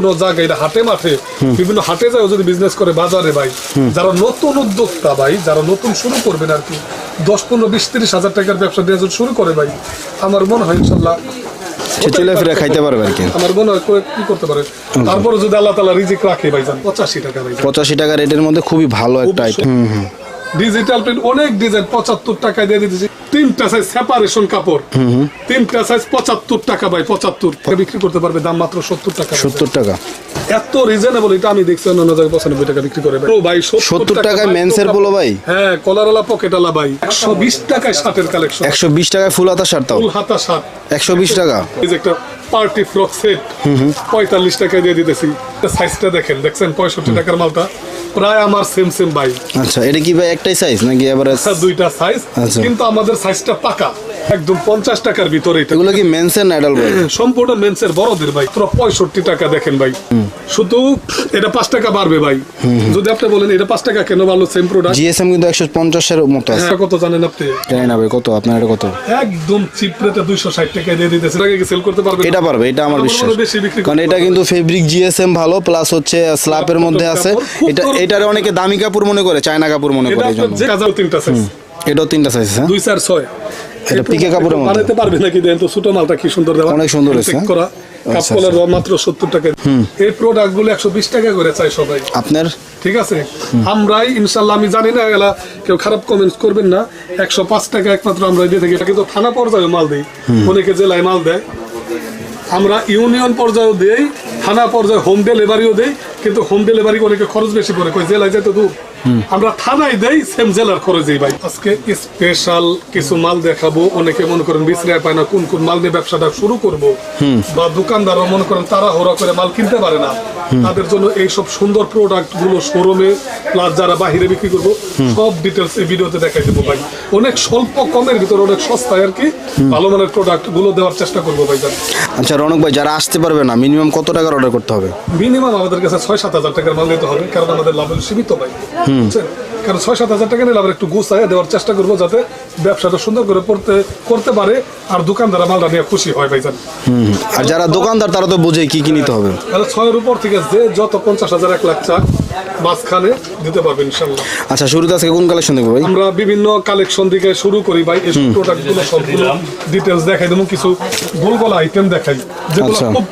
কোনো জায়গায় হাটে মাঠে বিভিন্ন হাটে যায় যদি বিজনেস করে বাজারে ভাই যারা নতুন উদ্যোক্তা ভাই যারা নতুন শুরু করবেন আর কি দশ পনেরো বিশ তিরিশ হাজার টাকার ব্যবসা দিয়ে যদি শুরু করে ভাই আমার মনে হয় ইনশাল্লাহ চলে ফিরে খাইতে পারবে আর কি। আমার মনে হয় কি করতে পারে। তারপরে যদি আল্লাহ তালা রিজিক রাখে ভাইজান পঁচাশি টাকা পঁচাশি টাকা রেটের মধ্যে খুবই ভালো একটা আইটেম ডিজিটাল প্রিন্ট অনেক ডিজাইন পঁচাত্তর টাকায় দিয়ে দিতেছি। তিনটা সাইজ সেপারেশন কাপড়। তিনটা সাইজ পঁচাত্তর টাকা ভাই পঁচাত্তর। বিক্রি করতে পারবে দাম মাত্র সত্তর টাকা। সত্তর টাকা। এত রিজনেবল এটা আমি দেখছি অন্য জায়গায় পঁচানব্বই টাকা বিক্রি করে। ও ভাই সত্তর টাকায় ভাই, মেন্সের পোলো ভাই? হ্যাঁ কলারওয়ালা ভাই। একশো বিশ টাকায় শার্টের কালেকশন একশো বিশ টাকায় ফুল হাতা শার্ট ফুল হাতা শার্ট একশো বিশ টাকা। এই যে একটা পার্টি ফ্রক সেট পঁয়তাল্লিশ টাকায় দিয়ে দিতেছি। সাইজটা দেখেন দেখছেন? পঁয়ষট্টি টাকার মালটা। প্রায় আমার সেম সেম ভাই। আচ্ছা এটা কি ভাই একটাই সাইজ নাকি এবার আচ্ছা, দুইটা সাইজ আচ্ছা। কিন্তু আমাদের সাইজটা পাকা। একদম পঞ্চাশ টাকার ভিতরে এগুলো কি মেন্সের না ভাই? সম্পূর্ণ মেন্সের বড়দের ভাই। পঁয়ষট্টি টাকা দেখেন ভাই। শুধু এটা পাঁচ টাকা বাড়বে ভাই। যদি আপনি বলেন এটা পাঁচ টাকা কেন বাড়লো? সেম প্রোডাক্ট জিএসএম কিন্তু একশো পঞ্চাশের মতো আছে। কত জানেন আপনি? জানি না ভাই কত? আপনার এটা কত? একদম চিপ রেটে দুইশো ষাট টাকা দিয়ে দিতেছে। আগে সেল করতে পারবে এটা পারবে এটা আমার বিশ্বাস। কারণ এটা কিন্তু ফেব্রিক জিএসএম ভালো প্লাস হচ্ছে স্ল্যাপের মধ্যে আছে। এটা এটার অনেকে দামি কাপড় মনে করে চায়না কাপড় মনে করে তিনটা সাইজ এটাও তিনটা সাইজ হ্যাঁ? দুই চার ছয়। এটা পিকে কাপড়ের মধ্যে। বানাতে পারবে নাকি? দেন তো ছোট মালটা কি সুন্দর দেওয়া। অনেক সুন্দর হয়েছে, হ্যাঁ? করা। আচ্ছা, কলার মাত্র সত্তর টাকা। এই প্রোডাক্টগুলো একশো বিশ টাকা করে চাই সবাই। আপনার? ঠিক আছে? আমরাই ইনশাল্লাহ আমি জানি না এলা কেউ খারাপ কমেন্টস করবেন না। একশো পাঁচ টাকা একমাত্র আমরা দিয়ে থাকি। এটা কিন্তু থানা পর্যায়ে মাল দিই। অনেকে জেলায় মাল দেয়। আমরা ইউনিয়ন পর্যায়েও দেই থানা পর্যায়ে হোম ডেলিভারিও দেই। কিন্তু হোম ডেলিভারি অনেকে খরচ বেশি পড়ে? কই জেলায় যেতে দূর? আমরা থানায় দেই সেম জেলার খরচেই ভাই। আজকে স্পেশাল কিছু মাল দেখাবো। অনেকে মনে করেন বিশ্রায় পায় না কোন কোন মাল নিয়ে ব্যবসাটা শুরু করব। বা দোকানদারও মনে করেন তারা হোরা করে মাল কিনতে পারে না। তাদের জন্য এই সব সুন্দর প্রোডাক্টগুলো শোরুমে প্লাস যারা বাহিরে বিক্রি করব সব ডিটেলস এই ভিডিওতে দেখাই দেবো ভাই। অনেক স্বল্প কমের ভিতরে অনেক সস্তায় আর কি ভালো মানের প্রোডাক্টগুলো দেওয়ার চেষ্টা করব ভাই আচ্ছা রনক ভাই যারা আসতে পারবে না মিনিমাম কত টাকার অর্ডার করতে হবে? মিনিমাম আমাদের কাছে ছয় সাত হাজার টাকার মাল নিতে হবে কারণ আমাদের লাভ সীমিত ভাই? কারণ ছয় সাত হাজার টাকা নিলে আমরা একটু গুছায় দেওয়ার চেষ্টা করব যাতে ব্যবসাটা সুন্দর করে পড়তে করতে পারে আর দোকানদার মালটা নিয়ে খুশি হয় ভাইজান। আর যারা দোকানদার তারা তো বুঝে কি কি নিতে হবে। তাহলে ছয়ের উপর থেকে যে যত পঞ্চাশ হাজার এক লাখ চাক মাঝখানে দিতে পারবেন ইনশাল্লাহ। আচ্ছা শুরুতে আজকে কোন কালেকশন দেখব ভাই? আমরা বিভিন্ন কালেকশন থেকে শুরু করি ভাই এই প্রোডাক্টগুলো সবগুলো ডিটেলস দেখাই দেবো কিছু গোলগোলা আইটেম দেখাই যেগুলো আচ্ছা। খুব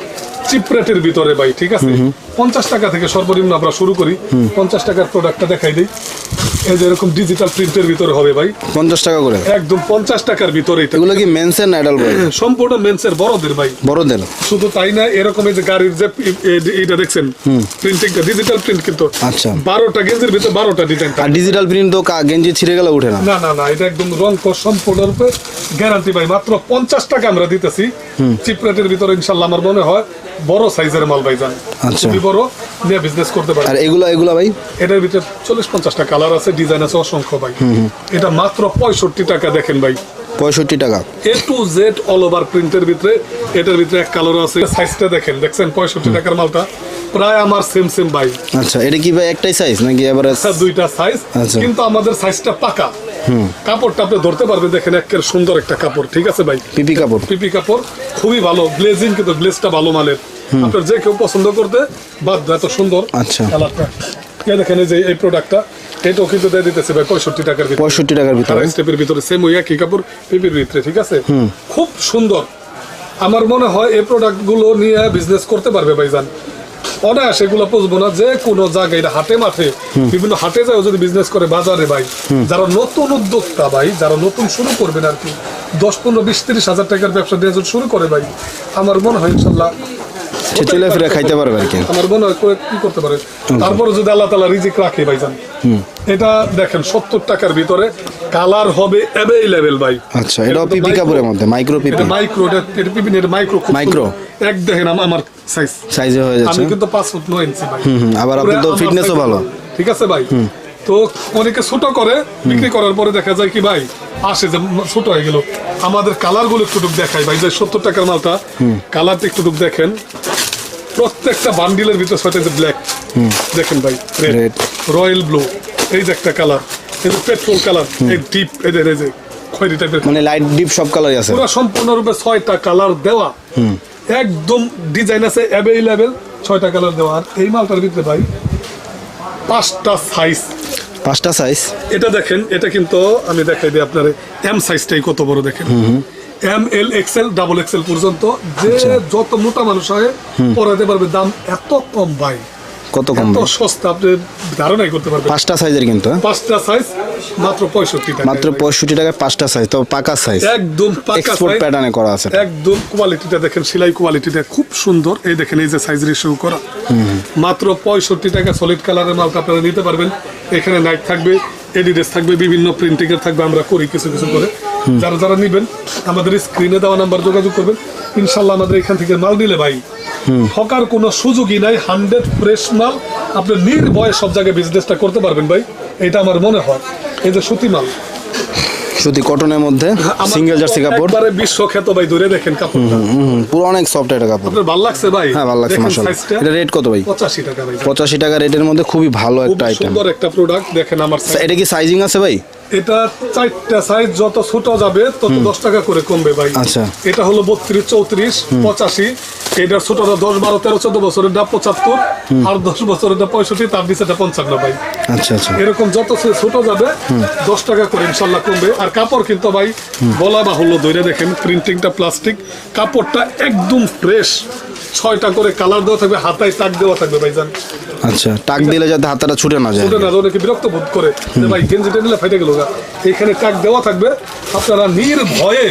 চিপ রেটের ভিতরে ভাই ঠিক আছে? পঞ্চাশ টাকা থেকে সর্বনিম্ন আমরা শুরু করি। পঞ্চাশ টাকার প্রোডাক্টটা দেখাই দিই। এই যে এরকম ডিজিটাল প্রিন্টের ভিতরে হবে ভাই। পঞ্চাশ টাকা করে? একদম পঞ্চাশ টাকার ভিতরে এগুলো কি মেন্সের না অ্যাডাল ভাই? সম্পূর্ণ মেন্সের বড়দের ভাই। বড়দের? শুধু তাই না এরকম এই যে গাড়ির যে এটা দেখছেন? প্রিন্টিংটা ডিজিটাল প্রিন্ট কিন্তু। আচ্ছা। বারোটা গেঞ্জির ভিতরে বারোটা ডিজাইন আর ডিজিটাল প্রিন্ট তো কা- গেঞ্জি ছিঁড়ে গেলে উঠে না? না না না এটা একদম রং সম্পূর্ণরূপে গ্যারান্টি ভাই। মাত্র পঞ্চাশ টাকা আমরা দিতেছি। চিপ রেটের ভিতরে ইনশাল্লাহ আমার মনে হয় বড় সাইজের মাল ভাই যান আচ্ছা। বড় নিয়ে বিজনেস করতে পারে আর এগুলো এগুলো ভাই? এটার ভিতরে চল্লিশ পঞ্চাশটা কালার আছে ডিজাইন আছে অসংখ্য ভাই। এটা মাত্র পঁয়ষট্টি টাকা দেখেন ভাই। পঁয়ষট্টি টাকা। A to Z all over প্রিন্টের ভিতরে এটার ভিতরে এক কালার আছে সাইজটা দেখেন দেখছেন পঁয়ষট্টি টাকার মালটা? প্রায় আমার সেম সেম ভাই। আচ্ছা এটা কি ভাই একটাই সাইজ নাকি এবার আচ্ছা, দুইটা সাইজ আচ্ছা। কিন্তু আমাদের সাইজটা পাকা। কাপড়টা আপনি ধরতে পারবেন দেখেন একের সুন্দর একটা কাপড় ঠিক আছে ভাই? পিপি কাপড়। পিপি কাপড় খুবই ভালো গ্লেজিং কিন্তু গ্লেজটা ভালো মালের। আপনার যে কেউ পছন্দ করতে বাধ্য এত সুন্দর। আচ্ছা। কালারটা। দেখেন এই যে এই প্রোডাক্টটা এটাও কিন্তু দিয়ে দিতেছে ভাই পঁয়ষট্টি টাকার ভিতরে। পঁয়ষট্টি টাকার ভিতরে। স্টেপের ভিতরে সেম ওই একই কাপড় পিপির ভিতরে ঠিক আছে? খুব সুন্দর। আমার মনে হয় এই প্রোডাক্টগুলো নিয়ে বিজনেস করতে পারবে ভাইজান। অনায়াস এগুলো বুঝব না যে কোনো জায়গায় হাটে মাঠে বিভিন্ন হাটে যায় যদি বিজনেস করে বাজারে ভাই। যারা নতুন উদ্যোক্তা ভাই যারা নতুন শুরু করবেন আর কি দশ পনেরো বিশ তিরিশ হাজার টাকার ব্যবসা দিয়ে শুরু করে ভাই আমার মনে হয় ইনশাল্লাহ চলে ফিরে খাইতে পারবে আর কি। আমার মনে হয় কি করতে পারে। তারপরে যদি আল্লাহ তালা রিজিক রাখে ভাইজান এটা দেখেন সত্তর টাকার ভিতরে কালার হবে অ্যাভেলেবেল ভাই। আচ্ছা এটাও পিপি কাপড়ের মধ্যে মাইক্রো পিপি মাইক্রো এটা এটা পিপি এটা মাইক্রো খুব এক দেখেন আমার সাইজ সাইজে হয়ে যাচ্ছে। আমি কিন্তু পাঁচ ফুট নয় ইঞ্চি ভাই। আবার আপনি তো পুরো আমার fitness ও size ভালো। ঠিক আছে ভাই? তো অনেকে ছোট করে বিক্রি করার পরে দেখা যায় কি ভাই আসে যে ছোট হয়ে গেল। আমাদের কালারগুলো একটু দেখাই ভাই যে সত্তর টাকার মালটা কালারটা একটু দেখেন। প্রত্যেকটা বান্ডিলের ভিতর ছয়টা যে ব্ল্যাক দেখেন ভাই রেড রয়্যাল ব্লু এই যে একটা কালার এই যে পেট্রোল কালার এই ডিপ এদের এই যে খয়েরি টাইপের মানে লাইট ডিপ সব কালারই আছে। পুরো সম্পূর্ণরূপে ছয়টা কালার দেওয়া। একদম ডিজাইন আছে অ্যাভেলেবেল ছয়টা কালার দেওয়া। আর এই মালটার ভিতরে ভাই পাঁচটা সাইজ পাঁচটা সাইজ এটা দেখেন এটা কিন্তু আমি দেখাই দিই আপনার এম সাইজটাই কত বড় দেখেন। M L XL double XL পর্যন্ত যে যত মোটা মানুষ হয় পরাতে পারবে দাম এত কম ভাই। কত কম এত সস্তা আপনি ধারণাই করতে পারবেন। পাঁচটা সাইজের কিন্তু হ্যাঁ? পাঁচটা সাইজ মাত্র পঁয়ষট্টি টাকা মাত্র টাকায় পাঁচটা সাইজ তো পাকা সাইজ একদম পাকা এক্সপোর্ট প্যাটার্নে করা আছে। একদম কোয়ালিটিটা দেখেন সেলাই কোয়ালিটিটা খুব সুন্দর। এই দেখেন এই যে সাইজ রেশিও করা। মাত্র পঁয়ষট্টি টাকা সলিড কালারের মালটা আপনারা নিতে পারবেন। এখানে নাইট থাকবে এডিডেস থাকবে বিভিন্ন প্রিন্টিং এর থাকবে আমরা করি কিছু কিছু করে। যারা যারা নিবেন আমাদের স্ক্রিনে দেওয়া নাম্বার যোগাযোগ করবেন। ইনশাল্লাহ আমাদের এখান থেকে মাল নিলে ভাই ঠকার কোনো সুযোগই নাই হান্ড্রেড ফ্রেশ মাল। আপনি নির্ভয়ে সব জায়গায় বিজনেসটা করতে পারবেন ভাই এটা আমার মনে হয়। এই যে সুতি মাল। সুতি কটনের মধ্যে সিঙ্গেল জার্সি কাপড়। একবারে বিশ্বখ্যাত ভাই ধরে দেখেন হুম, পুরো অনেক সফট একটা কাপড়। আপনার ভালো লাগছে ভাই? হ্যাঁ ভালো লাগছে টা। এটা রেট কত ভাই? পঁচাশি টাকা ভাই। পঁচাশি টাকা রেটের মধ্যে খুবই ভালো একটা আইটেম সুন্দর একটা প্রোডাক্ট দেখেন আমার এটা কি সাইজিং আছে ভাই? এটা চারটা সাইজ যত ছোট যাবে তত দশ টাকা করে কমবে ভাই। আচ্ছা। এটা হলো বত্রিশ চৌত্রিশ পঁচাশি। এটার ছোটটা দশ বারো তেরো চোদ্দ বছরের ডা পঁচাত্তর আর দশ বছরের ডা পঁয়ষট্টি তার নিচেটা পঞ্চান্ন ভাই। আচ্ছা আচ্ছা। এরকম যত ছোট যাবে দশ টাকা করে ইনশাল্লাহ কমবে। আর কাপড় কিন্তু ভাই বলা বাহুল্য ধরে দেখেন প্রিন্টিংটা প্লাস্টিক কাপড়টা একদম ফ্রেশ ছয়টা করে কালার দেওয়া থাকবে হাতায় টাক দেওয়া থাকবে ভাইজান। আচ্ছা টাক দিলে যাতে হাতাটা ছুটে না যায়। না অনেকে বিরক্ত বোধ করে যে ভাই গেঞ্জিটা নিলে ফাইটে গেল এখানে টাক দেওয়া থাকবে আপনারা নির্ভয়ে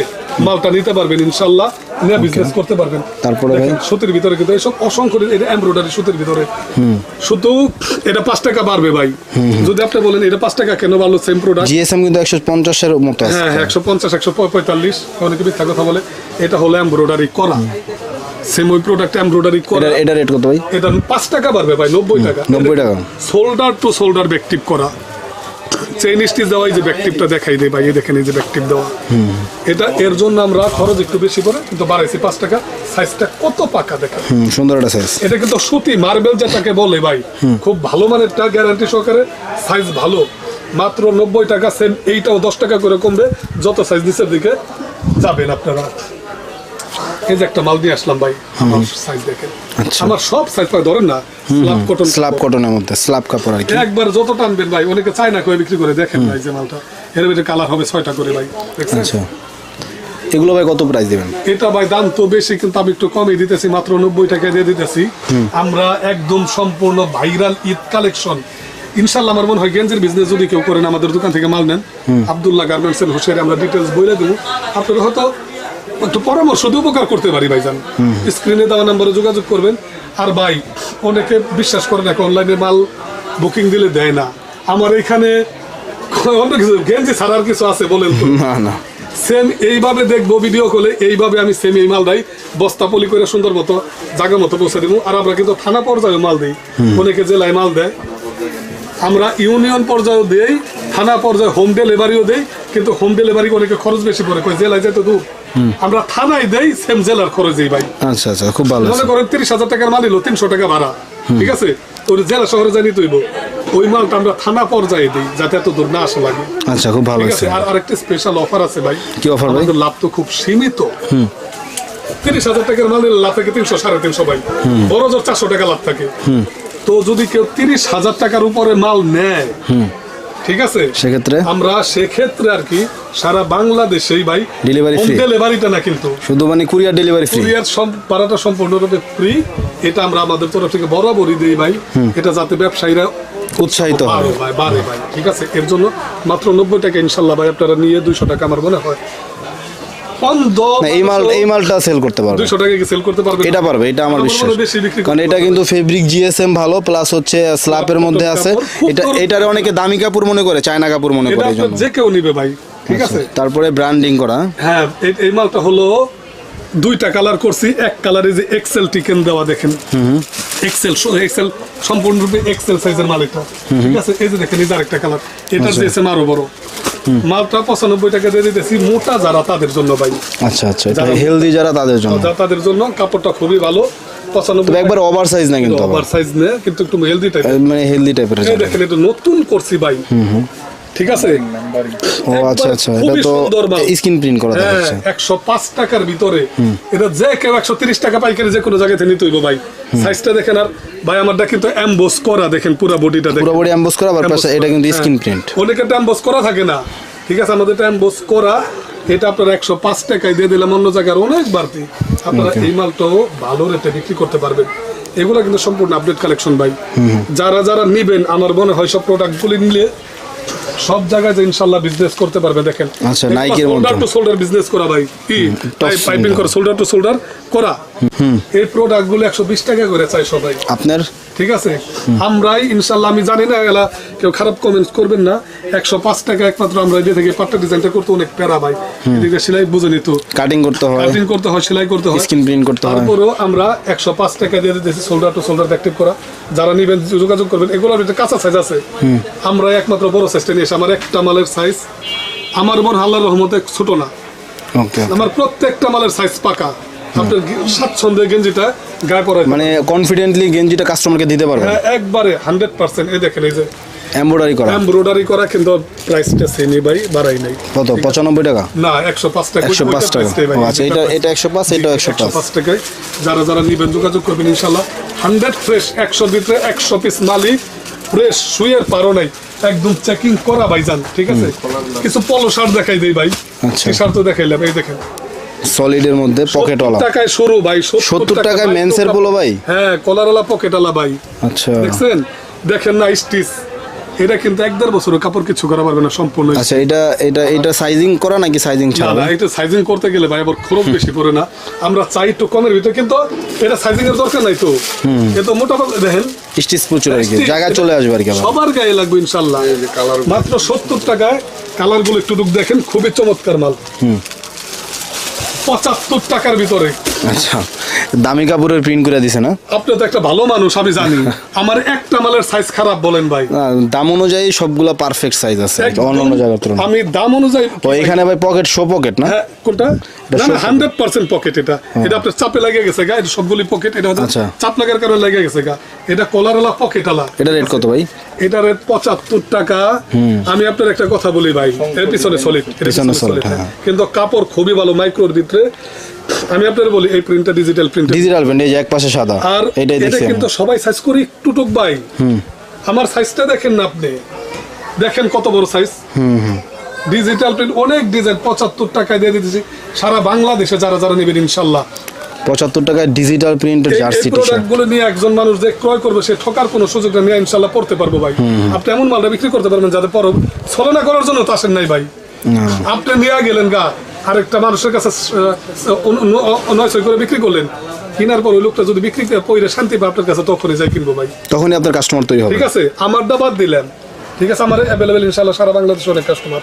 মালটা নিতে পারবেন ইনশাল্লাহ। নিয়ে বিজনেস করতে পারবেন। তারপরে ভাই? সুতির ভিতরে কিন্তু এইসব অসংখ্য এটা এমব্রয়ডারি সুতির ভিতরে। শুধু এটা পাঁচ টাকা বাড়বে ভাই। যদি আপনি বলেন এটা পাঁচ টাকা কেন বাড়লো সেম প্রোডাক্ট জিএসএম কিন্তু একশো পঞ্চাশের মতো হ্যাঁ হ্যাঁ একশো পঞ্চাশ একশো পঁয়তাল্লিশ অনেকে মিথ্যা কথা বলে। এটা হলো এমব্রয়ডারি করা। সেম ওই প্রোডাক্ট এমব্রয়ডারি করা। এটা রেট কত ভাই? এটা পাঁচ টাকা বাড়বে ভাই নব্বই টাকা। 90 টাকা। শোল্ডার টু শোল্ডার ব্যাকটিভ করা। চেইন স্টিচ দেওয়া এই যে ব্যাকটিভটা দেখাই দেয় ভাই দেখেন এই যে ব্যাকটিভ দেওয়া। এটা এর জন্য আমরা খরচ একটু বেশি করে কিন্তু বাড়াইছি পাঁচ টাকা। সাইজটা কত পাকা দেখেন। সুন্দর একটা সাইজ এটা কিন্তু সুতি মার্বেল যেটাকে বলে ভাই। খুব ভালো মানেরটা গ্যারান্টি সহকারে সাইজ ভালো। মাত্র নব্বই টাকা সেম এইটাও দশ টাকা করে কমবে। যত সাইজ নিচের দিকে যাবেন আপনারা। এই যে একটা মাল দিয়ে আসলাম ভাই আমার সাইজ দেখেন। আচ্ছা। আমার সব সাইজ পাই ধরেন না স্লাব কটন স্ল্যাব কটনের মধ্যে স্ল্যাব কাপড় আর কি। একবার যত টানবেন ভাই অনেকে চায় না করে বিক্রি করে দেখেন ভাই যে মালটা। এর ভিতরে কালার হবে ছয়টা করে ভাই আচ্ছা। এগুলো ভাই কত প্রাইস দিবেন? এটা ভাই দাম তো বেশি কিন্তু আমি একটু কমই দিতেছি মাত্র নব্বই টাকা দিয়ে দিতেছি। আমরা একদম সম্পূর্ণ ভাইরাল ঈদ কালেকশন ইনশাল্লাহ আমার মনে হয় গেঞ্জের বিজনেস যদি কেউ করেন আমাদের দোকান থেকে মাল নেন। আবদুল্লাহ গার্মেন্টস এর হোসের আমরা ডিটেলস বলে দেবো। আপনারা হয়তো একটু পরামর্শ দিয়ে উপকার করতে পারি ভাইজান। স্ক্রিনে দেওয়া নাম্বারে যোগাযোগ করবেন। আর ভাই অনেকে বিশ্বাস করেন এখন অনলাইনে মাল বুকিং দিলে দেয় না। আমার এখানে অন্য কিছু গেঞ্জি ছাড়ার কিছু আছে বলেন তো। না না। সেম এইভাবে দেখব ভিডিও কলে এইভাবে আমি সেম এই মাল দেয় বস্তা পলি করে সুন্দর মতো জায়গা মতো পৌঁছে দিব। আর আমরা কিন্তু থানা পর্যায়ে মাল দিই। অনেকে জেলায় মাল দেয়। আমরা ইউনিয়ন পর্যায়েও দেই থানা পর্যায়ে হোম ডেলিভারিও দেই। কিন্তু হোম ডেলিভারি অনেকে খরচ বেশি পড়ে। কই জেলায় যেতে দূর। আমরা থানায় দেই সেম জেলার খরচ দিই ভাই। আচ্ছা আচ্ছা খুব ভালো মনে করেন তিরিশ হাজার টাকার মাল এলো তিনশো টাকা ভাড়া ঠিক আছে? ওই জেলা শহরে জানি তৈব ওই মালটা আমরা থানা পর্যায়ে দিই যাতে এত দূর না আসা লাগে। আচ্ছা খুব ভালো আছে। আর আরেকটা স্পেশাল অফার আছে ভাই। কি অফার ভাই? লাভ তো খুব সীমিত। তিরিশ হাজার টাকার মালের লাভ থাকে তিনশো সাড়ে তিনশো ভাই। বড় জোর চারশো টাকা লাভ থাকে। তো যদি কেউ তিরিশ হাজার টাকার উপরে মাল নেয় ঠিক আছে? সেক্ষেত্রে? আমরা সেক্ষেত্রে আর কি সারা বাংলাদেশেই ভাই ডেলিভারি ফ্রি ডেলিভারিটা না কিন্তু। শুধু মানে কুরিয়ার ডেলিভারি ফ্রি কুরিয়ার ভাড়াটা সম্পূর্ণরূপে ফ্রি এটা আমরা আমাদের তরফ থেকে বরাবরই দিই ভাই। এটা যাতে ব্যবসায়ীরা উৎসাহিত হয়। ভাই ভাই। ঠিক আছে? এর জন্য মাত্র নব্বই টাকা ইনশাল্লাহ ভাই আপনারা নিয়ে দুইশো টাকা আমার মনে হয় এই মাল এই মালটা সেল করতে পারবে। দুইশো টাকা কি সেল করতে পারবে? এটা পারবে এটা আমার বিশ্বাস। কারণ এটা কিন্তু ফেব্রিক জিএসএম ভালো প্লাস হচ্ছে স্ল্যাপের মধ্যে আছে। এটা এটারে অনেকে দামি কাপড় মনে করে চায়না কাপড় মনে করে এই যে কেউ নিবে ভাই ঠিক আছে? তারপরে ব্র্যান্ডিং করা। হ্যাঁ এই- মালটা হলো দুইটা কালার করছি। এক কালারে যে এক্সেল টিকেন দেওয়া দেখেন। এক্সেল এক্সেল সম্পূর্ণরূপে এক্সেল সাইজের মাল এটা। ঠিক আছে? এই যে দেখেন এই আরেকটা কালার এটা দিয়েছে আরও বড়। মালটা পঁচানব্বই টাকা দিয়ে দিতেছি মোটা যারা তাদের জন্য ভাই। আচ্ছা আচ্ছা হেলদি যারা তাদের জন্য। তাদের জন্য কাপড়টা খুবই ভালো একবার ওভার সাইজ না কিন্তু ওভার সাইজ নে কিন্তু একটু হেলদি টাইপ মানে হেলদি টাইপের দেখেন এটা নতুন করছি ভাই। ঠিক আছে? ও আচ্ছা আচ্ছা এটা তো স্ক্রিন প্রিন্ট করা হ্যাঁ যাচ্ছে একশো পাঁচ টাকার ভিতরে। এটা যে কেউ একশো তিরিশ টাকা পাইকারি যে কোনো নিতে হইব ভাই। সাইজটা দেখেন আর ভাই আমারটা কিন্তু করা দেখেন পুরো বডিটা দেখেন। পুরো বডি করা আবার পাশে এটা কিন্তু স্ক্রিন প্রিন্ট। অ্যাম্বোস করা থাকে না। ঠিক আছে আমাদের করা এটা আপনার একশো পাঁচ টাকায় দিয়ে দিলাম অন্য জায়গার অনেক বাড়তি। আপনারা এই মালটাও ভালো রেটে বিক্রি করতে পারবেন। এগুলো কিন্তু সম্পূর্ণ আপডেট কালেকশন ভাই। যারা যারা নিবেন আমার মনে হয় সব প্রোডাক্টগুলি নিলে সব জায়গায় যে ইনশাল্লাহ বিজনেস করতে পারবে দেখেন। আচ্ছা, Nike-র মতো। শোল্ডার টু শোল্ডার বিজনেস করা ভাই। কি? পাইপিং করে শোল্ডার টু শোল্ডার করা। এই প্রোডাক্টগুলো একশো বিশ টাকা করে চাই সবাই আপনার? ঠিক আছে? আমরাই ইনশাল্লাহ আমি জানি না এলা কেউ খারাপ কমেন্টস করবেন না। একশো পাঁচ টাকা একমাত্র আমরা দিয়ে থেকে পাট্টা ডিজাইনটা করতে অনেক প্যারা ভাই। এদিকে সেলাই বুঝে নিত কাটিং করতে হয়। কাটিং করতে হয় সেলাই করতে হয়। স্ক্রিন প্রিন্ট করতে হয়। তারপরেও আমরা একশো পাঁচ টাকা দিয়ে দিতেছি শোল্ডার টু শোল্ডার অ্যাক্টিভ করা। যারা নিবেন যোগাযোগ করবেন এগুলোর ভিতরে কাঁচা সাইজ আছে। আমরা একমাত্র বড় সাইজটা এসে আমার একটা মালের সাইজ আমার মন আল্লাহর রহমতে ছোট না। আমার প্রত্যেকটা মালের সাইজ পাকা। আপনার গি- স্বাচ্ছন্দ্যে গেঞ্জিটা গায়ে পরায় মানে কনফিডেন্টলি গেঞ্জিটা কাস্টমারকে দিতে হ্যাঁ একবারে হান্ড্রেড পার্সেন্ট এই দেখেন এই যে এমব্রয়ডারি করা। এমব্রয়ডারি করা কিন্তু প্রাইসটা সেমই ভাই বাড়াই নাই। কত? টাকা? না টাকা। টাকা। আচ্ছা এটা এটা টাকায়। যারা যারা নিবেন যোগাযোগ করবেন ফ্রেশ একশো ভিতরে একশো পিস মালি ফ্রেশ শুয়ের পারো নাই। একদম চেকিং করা ভাই যান ঠিক আছে? কিছু পলো শার্ট দেখাই দেই ভাই। আচ্ছা। টি শার্ট তো দেখাইলাম এই দেখেন। সলিডের মধ্যে পকেট সত্তর টাকায় শুরু ভাই সত্তর টাকায় ভাই, মেন্সের পোলো ভাই? হ্যাঁ কলারওয়ালা ওলা ভাই। আচ্ছা। দেখছেন? দেখেন না স্টিচ এটা কিন্তু এক দেড় বছর কাপড় কিছু করা পারবে না সম্পূর্ণ। আচ্ছা এটা এটা এটা সাইজিং করা নাকি সাইজিং ছাড়া না এটা সাইজিং করতে গেলে ভাই আবার খরচ বেশি পড়ে না। আমরা চাই একটু কমের ভিতরে কিন্তু এটা সাইজিং এর দরকার নাই তো। এ তো মোটামুটি দেখেন। স্টিচ প্রচুর আর কি জায়গা চলে আসবে আর কি সবার গায়ে লাগবে ইনশাল্লাহ মাত্র সত্তর টাকায় কালারগুলো একটু দেখেন খুবই চমৎকার মাল। হুম। পঁচাত্তর টাকার ভিতরে। আচ্ছা। দামি কাপড়ের প্রিন্ট করে দিছে না? আপনি তো একটা ভালো মানুষ আমি জানি। আমার একটা মালের সাইজ খারাপ বলেন ভাই। দাম অনুযায়ী সবগুলা পারফেক্ট সাইজ আছে। অন্যান্য অন্য অন্য জায়গার তুলনায়। আমি দাম অনুযায়ী ও এখানে ভাই পকেট শো পকেট না? হ্যাঁ কোনটা? না না। হান্ড্রেড পার্সেন্ট পকেট এটা। এটা আপনার চাপে লাগে গেছে গা এটা সবগুলি পকেট এটা আচ্ছা। চাপ লাগার কারণে লাগে গেছে গা। এটা কলারওয়ালা পকেট আলা। এটা রেট কত ভাই? এটা রেট পঁচাত্তর টাকা। আমি আপনার একটা কথা বলি ভাই। এর পিছনে সলিড পিছনে solid, হ্যাঁ। কিন্তু কাপড় খুবই ভালো মাইক্রোর ভিতরে। আমি আপনার বলি এই প্রিন্টটা ডিজিটাল প্রিন্ট ডিজিটাল প্রিন্ট এই যে এক পাশে সাদা আর এটা কিন্তু সবাই সাইজ করি একটু টুক ভাই। আমার সাইজটা দেখেন না আপনি। দেখেন কত বড় সাইজ ডিজিটাল প্রিন্ট অনেক ডিজাইন পঁচাত্তর টাকায় দিয়ে দিতেছি। সারা বাংলাদেশে যারা যারা নেবেন ইনশাল্লাহ। পঁচাত্তর টাকায় ডিজিটাল প্রিন্টের জার্সি টি শার্টগুলো নিয়ে একজন মানুষ যে ক্রয় করবে সে ঠকার কোনো সুযোগ নিয়ে ইনশাল্লাহ পড়তে পারব ভাই। আপনি এমন মালটা বিক্রি করতে পারবেন যাতে পর ছলনা করার জন্য তো আসেন নাই ভাই। আপনি নিয়ে গেলেন গা। আরেকটা মানুষের কাছে নয় করে বিক্রি করলেন। কেনার পর ওই লোকটা যদি বিক্রি করে পইরে শান্তি পায় আপনার কাছে তখনই যাই কিনবো ভাই। তখনই আপনার কাস্টমার তৈরি হবে। ঠিক আছে? আমারটা বাদ দিলেন। ঠিক আছে? আমার অ্যাভেলেবেল ইনশাল্লাহ সারা বাংলাদেশে অনেক কাস্টমার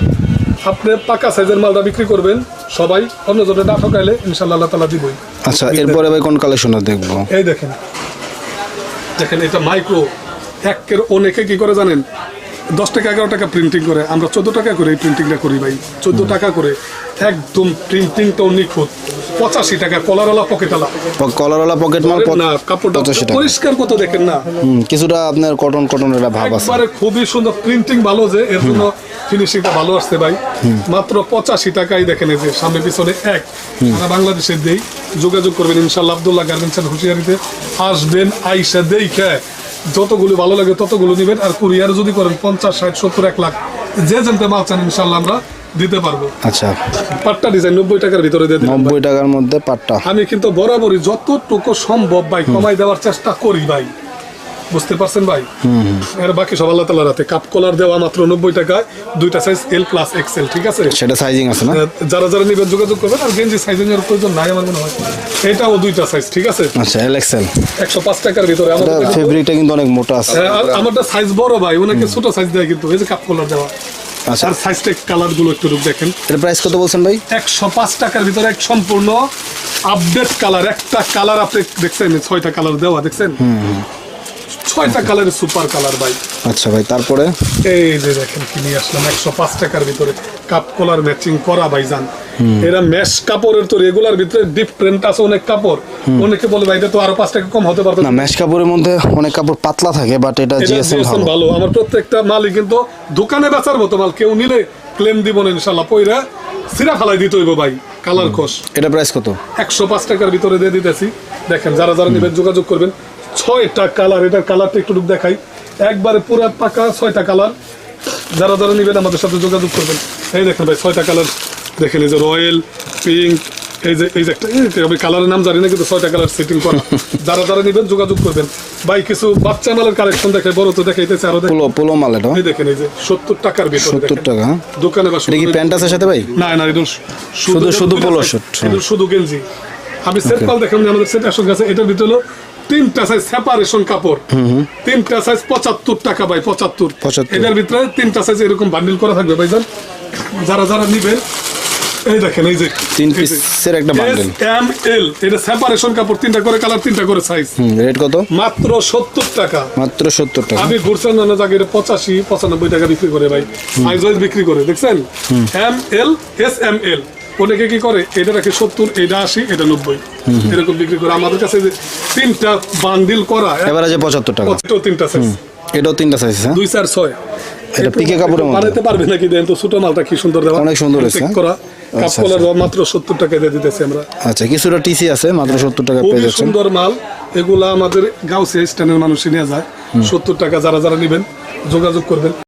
আপনি পাকা সাইজের মালটা বিক্রি করবেন সবাই অন্য জনে না ঠকাইলে ইনশাল্লাহ আল্লাহ তালা দিবই। আচ্ছা এরপরে ভাই কোন কালেকশন দেখব? এই দেখেন। দেখেন এটা মাইক্রো একের অনেকে কি করে জানেন? দশ টাকা এগারো টাকা প্রিন্টিং করে। আমরা চোদ্দ টাকা করে এই প্রিন্টিংটা করি ভাই। চোদ্দ টাকা করে। একদম প্রিন্টিংটাও নিখুঁত। পঁচাশি টাকা কলারওয়ালা পকেটালা কলারওয়ালা পকেট মাল না কাপড়টা পরিষ্কার কত দেখেন না। কিছুটা আপনার কটন কটন একটা ভাব আছে। একবারে খুবই সুন্দর প্রিন্টিং ভালো যে এর জন্য ফিনিশিংটা ভালো আসছে ভাই। মাত্র পঁচাশি টাকাই দেখেন এই যে সামনে পিছনে এক। সারা বাংলাদেশে দেই যোগাযোগ করবেন ইনশাল্লাহ আব্দুল্লাহ গার্মেন্টস এন্ড হুঁশিয়ারিতে আসবেন আইসা দেই খেয়ে যতগুলো ভালো লাগে ততগুলো নেবেন। আর কুরিয়ার যদি করেন পঞ্চাশ ষাট সত্তর এক লাখ যে জানতে মাল চান ইনশাল্লাহ আমরা দিতে পারব। আচ্ছা। পাট্টা ডিজাইন নব্বই টাকার ভিতরে দিয়ে নব্বই টাকার মধ্যে পাটটা। আমি কিন্তু বরাবরই যতটুকু সম্ভব ভাই কমাই দেওয়ার চেষ্টা করি ভাই। বুঝতে পারছেন ভাই? বাকি সব আল্লাহ কাপ কলার দেওয়া মাত্র নব্বই টাকায় দুইটা সাইজ এল প্লাস এক্সেল ঠিক আছে? সেটা সাইজিং আছে না? যারা যারা নিবেন যোগাযোগ করবেন। আর গেঞ্জি সাইজিং এর প্রয়োজন নাই আমার মনে হয়। এটাও দুইটা সাইজ ঠিক আছে? আচ্ছা এল এক্সেল টাকার ভিতরে আমাদের ফেব্রিকটা কিন্তু অনেক মোটা আছে। আমারটা সাইজ বড় ভাই অনেকে ছোট সাইজ দেয় কিন্তু এই যে কাপ কলার দেওয়া। আর সাইজটা কালারগুলো একটু দেখেন। এর প্রাইস কত বলছেন ভাই? একশো পাঁচ টাকার ভিতরে এক সম্পূর্ণ আপডেট কালার একটা কালার আপনি দেখছেন ছয়টা কালার দেওয়া দেখছেন? ছয়টা কালারের সুপার কালার ভাই। আচ্ছা ভাই তারপরে? এই যে দেখেন কি নিয়ে আসলাম একশো পাঁচ টাকার ভিতরে কাপ কলার ম্যাচিং করা ভাই যান এরা কাপড়ের তো রেগুলার ভিতরে ডিপ প্রিন্ট আছে অনেক কাপড়। অনেকে বলে ভাই এটা তো আরও পাঁচ টাকা কম হতে পারতো না ম্যাশ কাপড়ের মধ্যে অনেক কাপড় পাতলা থাকে বাট এটা এটা জিএসএম ভালো। ভালো। আমার প্রত্যেকটা মালই কিন্তু দোকানে বেচার মতো মাল। কেউ নিলে ক্লেম দিব না ইনশাল্লাহ পয়রা সিরা ফালাই দিতে হইব ভাই কালার খোস এটা প্রাইস কত? একশো পাঁচ টাকার ভিতরে দিয়ে দিতেছি। দেখেন যারা যারা নেবেন যোগাযোগ করবেন। ছয়টা কালার এটার কালারটা একটু দেখাই। একবারে পুরা পাকা ছয়টা কালার। যারা যারা নেবেন আমাদের সাথে যোগাযোগ করবেন। এই দেখেন ভাই ছয়টা কালার। দেখেন এই যে রয়্যাল পিঙ্ক এই যে এই যে একটা আমি কালারের নাম জানি না কিন্তু ছয়টা কালার সেটিং করা। যারা যারা নেবেন যোগাযোগ করবেন। ভাই কিছু বাচ্চা মালের কালেকশন দেখে বড় তো দেখাইতেছে আরও পোলো পোলো মাল এটা? এই দেখেন এই যে সত্তর টাকার ভিতরে সত্তর দেখেন। টাকা? দোকানে বা কি প্যান্ট আছে সাথে ভাই? না না এটা শুধু- শুধু হ্যাঁ। এটা শুধু গেঞ্জি। আমি সেট পাল দেখলাম আমাদের সেট আসন আছে এটার ভিতরে তিনটা সাইজ সেপারেশন কাপড়। তিনটা সাইজ পঁচাত্তর টাকা ভাই পঁচাত্তর। 75 এটার ভিতরে তিনটা সাইজ এরকম বান্ডিল করা থাকবে ভাইজান। যারা যারা নিবেন এই দেখেন এই যে। তিন পিসের একটা বান্ডেল এম এল এটা সেপারেশন কাপড় তিনটা করে কালার তিনটা করে সাইজ রেট কত? মাত্র সত্তর টাকা। মাত্র সত্তর টাকা। আমি ঘুরছেন নানা জায়গায় এটা পঁচাশি পঁচানব্বই টাকা বিক্রি করে ভাই। সাইজ বিক্রি করে দেখছেন? M L S M L অনেকে কি করে এটা রাখে সত্তর এটা আশি এটা নব্বই। এরকম বিক্রি করে। আমাদের কাছে যে তিনটা বান্ডিল করা এবার আছে পঁচাত্তর টাকা। তিনটা সাইজ এটাও তিনটা সাইজ হ্যাঁ? দুই চার ছয়। এটা পিকে কাপড়ের বানাতে পারবে নাকি? দেন তো ছোট মালটা কি সুন্দর দেওয়া। অনেক সুন্দর হয়েছে, হ্যাঁ? করা। আচ্ছা, মাত্র সত্তর টাকা দিয়ে দিতেছি আমরা। আচ্ছা কিছুটা টিসি আছে মাত্র সত্তর টাকা পেয়ে যাচ্ছেন। সুন্দর মাল। এগুলা আমাদের গাউসিয়া স্ট্যান্ডের মানুষ নিয়ে যায়। সত্তর টাকা যারা যারা নেবেন যোগাযোগ করবেন।